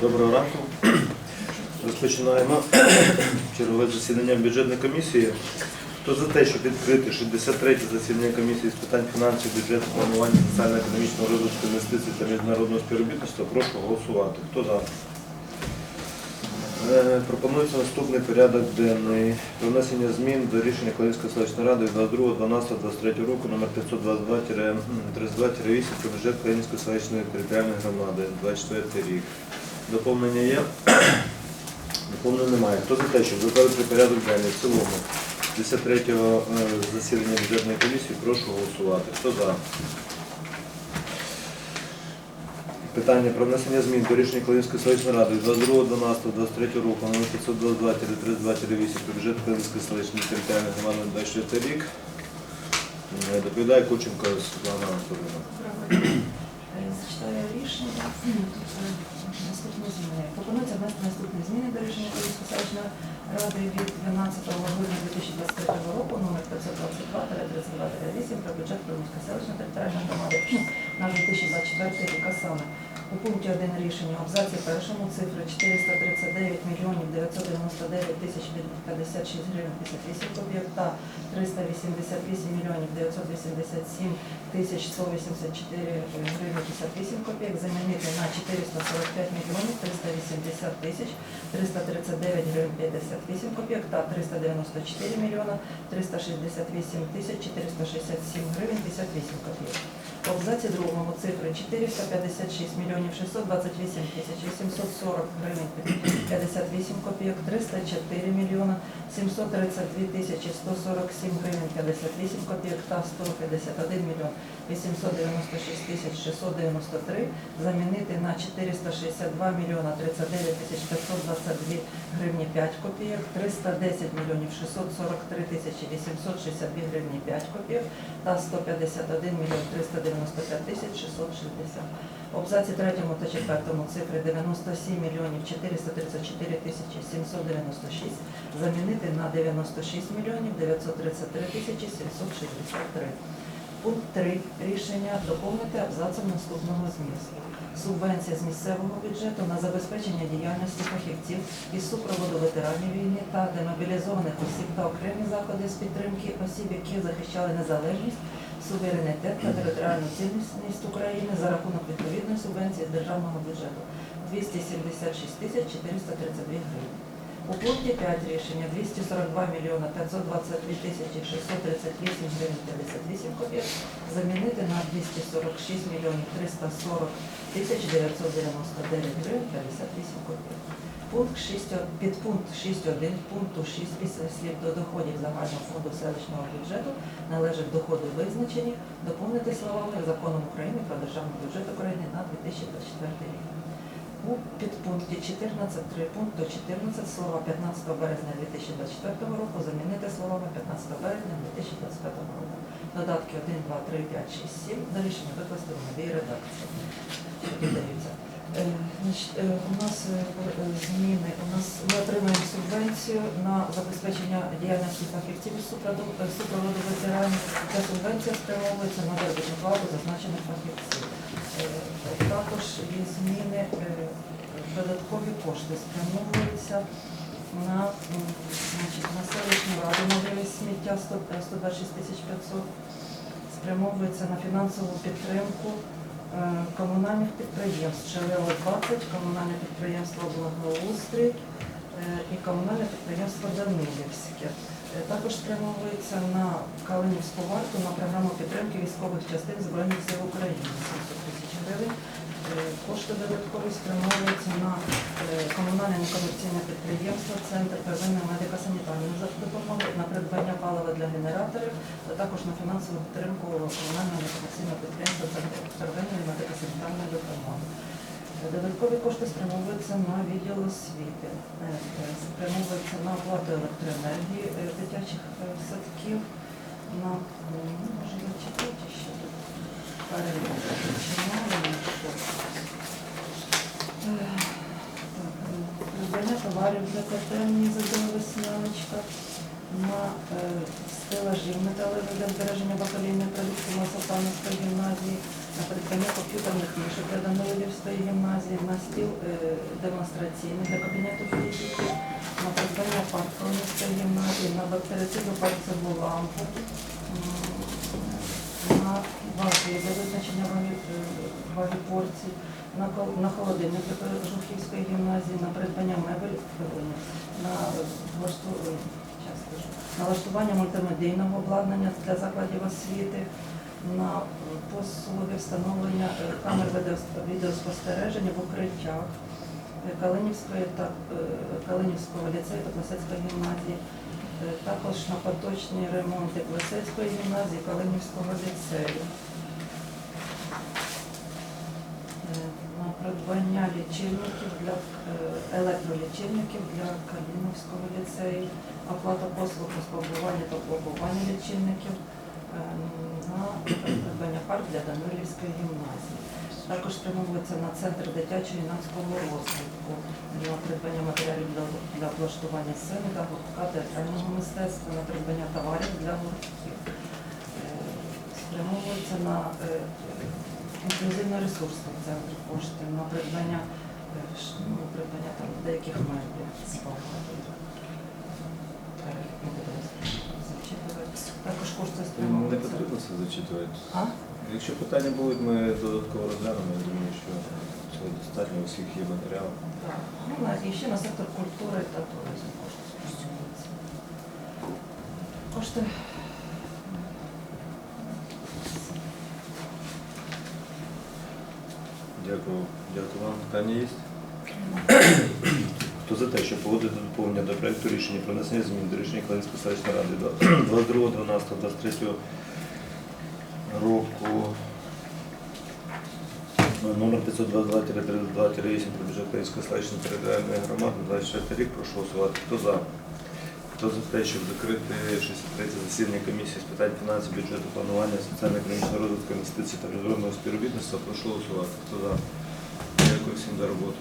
Доброго ранку. Розпочинаємо чергове засідання бюджетної комісії. Хто за те, щоб відкрити 63 засідання комісії з питань фінансів, бюджету, планування, соціально-економічного розвитку, інвестицій та міжнародного співробітництва, прошу голосувати. Хто за? Е, Пропонується наступний порядок денний. Про внесення змін до рішення Калинської селищної ради 22.12.23 року номер 522-32-8 про бюджет Калинської селищної територіальної громади 24 рік. Доповнення є? Доповнення немає. Хто за те, щоб затвердити порядок денний в цілому 53-го е, засідання бюджетної комісії, прошу голосувати. Хто за? Питання про внесення змін до рішення Калинської селищної ради від 22.12.23 року номер 522-32-8 про бюджет Калинської селищної територіальної громади на 24 рік. Е, Доповідає Кученко Світлана Анатолійовна. Зачитаю рішення. Наступні зміни. Пропонується внести наступні зміни до рішення Київської селищної ради від 12 грудня 2023 року номер 522-32-8 про бюджет Київської селищної територіальної громади на 2024 рік. Саме у пункті 1 рішення абзаці першому цифри 439 мільйонів 999 тисяч 56 гривень 58 копійок та 388 мільйонів 987 тисяч 184 гривень 58 копійок замінити на 445 мільйонів 380 тисяч 339 гривень 58 копійок та 394 мільйона 368 тисяч 467 гривень 58 копійок. В абзаці другому цифри 456 мільйонів 628 тисяч 840 гривень 58 копійок, 304 мільйона 732 тисячі 147 гривень 58 копійок та 151 мільйон 896 тисяч 693 замінити на 462 мільйона 39 тисяч 522 гривні 5 копійок, 310 мільйонів 643 тисячі 862 гривні 5 копійок та 151 мільйон 395 тисяч 660. В абзаці третьому та четвертому цифри 97 мільйонів 434 тисячі 796 замінити на 96 мільйонів 933 тисячі 763. Пункт 3 рішення доповнити абзацом наступного змісту. Субвенція з місцевого бюджету на забезпечення діяльності фахівців із супроводу ветеранів війни та демобілізованих осіб та окремі заходи з підтримки осіб, які захищали незалежність, суверенітет та територіальну цілісність України за рахунок відповідної субвенції з державного бюджету 276 тисяч 432 гривень. У пункті 5 рішення 242 мільйона 522 тисячі 638 гривень 58 копійок замінити на 246 мільйонів 340 тисяч 999 гривень 58 копійок. Пункт 6, підпункт 6.1 пункту 6 після слів до доходів загального фонду селищного бюджету належать доходи визначені, доповнити словами законом України про державний бюджет України на 2024 рік. У підпункті 14.3 пункту 14 слова 15 березня 2024 року замінити словами 15 березня 2025 року. Додатки 1, 2, 3, 5, 6, 7 до рішення викласти в новій редакції. Е, е, У нас е, зміни, у нас ми отримаємо субвенцію на забезпечення діяльності фахівців супроводу, ветеранів. Ця субвенція спрямовується на заробітну плату зазначених фахівців. Е, Також є зміни, е, додаткові кошти спрямовуються на, значить, на селищну раду можливість сміття 100 е, 126 тисяч 500, спрямовується на фінансову підтримку комунальних підприємств. ЧЛО 20, комунальне підприємство Благоустрій і комунальне підприємство Данилівське. Е, Також спрямовується на Калинівську варту на програму підтримки військових частин Збройних сил України 700 тисяч гривень. Е, Кошти додаткові спрямовуються на е, комунальне некомерційне підприємство, центр первинної медико-санітарної допомоги, на придбання палива для генераторів, а також на фінансову підтримку комунального некомерційного підприємства Центр первинної медико-санітарної допомоги. Е, Додаткові кошти спрямовуються на відділ освіти, е, на оплату електроенергії е, дитячих е, садків, на може зачитати ще тут перелік. Е, Придбання товарів для котельні за весняночка, на стелажів металевих для збереження бакалійної продукції Масопановської гімназії, на придбання комп'ютерних книжок для Данилівської гімназії, на стіл е, демонстраційний для кабінету фізики, на придбання парковницької гімназії, на бактерицидну пальцеву лампу, на ваги для визначення е, ваги порцій, на, холодильник Жухівської гімназії, на придбання мебель, на влашту- щас скажу, налаштування мультимедійного обладнання для закладів освіти, на послуги встановлення е, камер відеоспостереження в укриттях е, Калинівської та е, Калинівського ліцею та Плесецької гімназії, також на поточні ремонти Плесецької гімназії, Калинівського ліцею. На придбання лічильників для електролічильників для Калинівського ліцею, оплата послуг розпакування та блокування лічильників, на придбання парк для Данилівської гімназії. Також спрямовується на центр дитячого юнацького розвитку на придбання матеріалів для, для облаштування сцени та гуртка театрального мистецтва, на придбання товарів для гуртків. Е, Спрямовується на е, інклюзивно-ресурсний центр кошти, на придбання, е, ну, придбання там деяких меблів. Також кошти спрямовуються. Це зачитувати. А? Якщо питання будуть, ми додатково розглянемо. Я думаю, що цього достатньо, у всіх є матеріал. Так. Ну, і ще на сектор культури та туризму кошти спрямовуються. Кошти. Дякую. Дякую вам. Питання є? Хто за те, щоб погодити доповнення до проекту рішення про внесення змін до рішення Калинської селищної ради до 22.12.23 року номер 522-32-8 про бюджет Калинської селищної територіальної громади 24 рік. Прошу голосувати. Хто за? Хто за те, щоб закрити 63 засідання комісії з питань фінансів, бюджету, планування, соціально-економічного розвитку, інвестицій та міжнародного співробітництва, прошу голосувати. Хто за? Дякую всім за роботу.